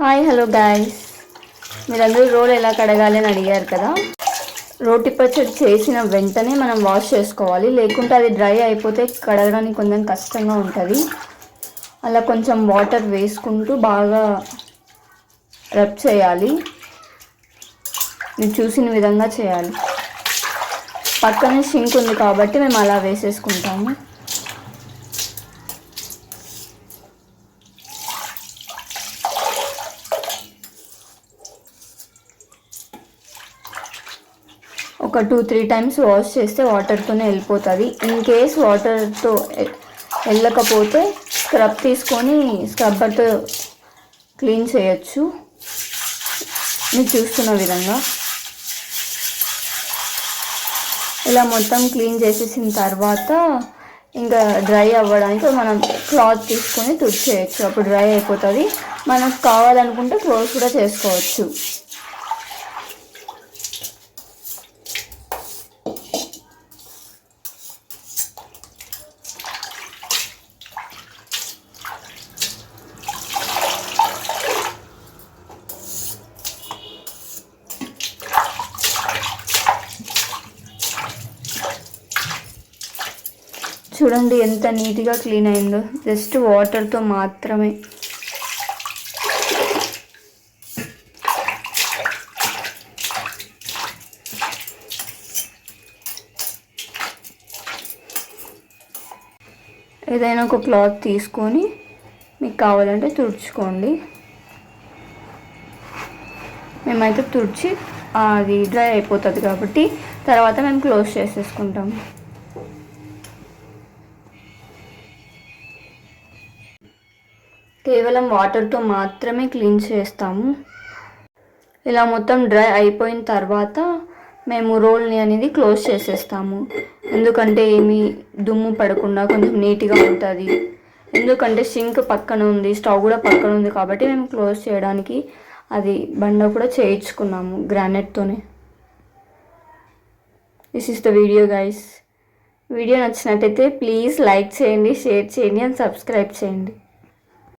Hi hello guys మీరందరూ roll ఎలా కడగాలి అని అడిగారు కదా? రోటి పచ్చడి చేసిన వెంటనే మనం వాష్ చేసుకోవాలి. లేకుంటే అది డ్రై అయిపోతే కడగడానికి కొంచెం కష్టంగా ఉంటుంది. అలా కొంచెం వాటర్ వేసుకుంటూ బాగా రబ్ చేయాలి. మీరు చూసిన విధంగా చేయాలి. పక్కనే షింక్ ఉంది కాబట్టి మేము అలా వేసేసుకుంటాము. ఒక టూ త్రీ టైమ్స్ వాష్ చేస్తే వాటర్తోనే వెళ్ళిపోతుంది. ఇన్ కేస్ వాటర్తో వెళ్ళకపోతే స్క్రబ్ తీసుకొని స్క్రబ్బర్తో క్లీన్ చేయొచ్చు. మీరు చూస్తున్న విధంగా. ఇలా మొత్తం క్లీన్ చేసేసిన తర్వాత ఇంకా డ్రై అవ్వడానికి మనం క్లాత్ తీసుకొని తుడిచేయచ్చు. అప్పుడు డ్రై అయిపోతుంది. మనకు కావాలనుకుంటే క్లోజ్ కూడా చేసుకోవచ్చు. చూడండి ఎంత నీట్గా క్లీన్ అయిందో. జస్ట్ వాటర్తో మాత్రమే. ఏదైనా ఒక క్లాత్ తీసుకొని మీకు కావాలంటే తుడుచుకోండి. మేమైతే తుడిచి అది డ్రై అయిపోతుంది కాబట్టి తర్వాత మేము క్లోజ్ చేసేసుకుంటాం. కేవలం వాటర్తో మాత్రమే క్లీన్ చేస్తాము. ఇలా మొత్తం డ్రై అయిపోయిన తర్వాత మేము రోల్ని అనేది క్లోజ్ చేసేస్తాము. ఎందుకంటే ఏమీ దుమ్ము పడకుండా కొంచెం నీట్గా ఉంటుంది. ఎందుకంటే సింక్ పక్కన ఉంది స్టవ్ కూడా పక్కన ఉంది కాబట్టి మేము క్లోజ్ చేయడానికి అది బండ కూడా చేయించుకున్నాము గ్రానైట్తోనే. This is the video guys video నచ్చినట్టయితే ప్లీజ్ లైక్ చేయండి షేర్ చేయండి అండ్ సబ్స్క్రైబ్ చేయండి.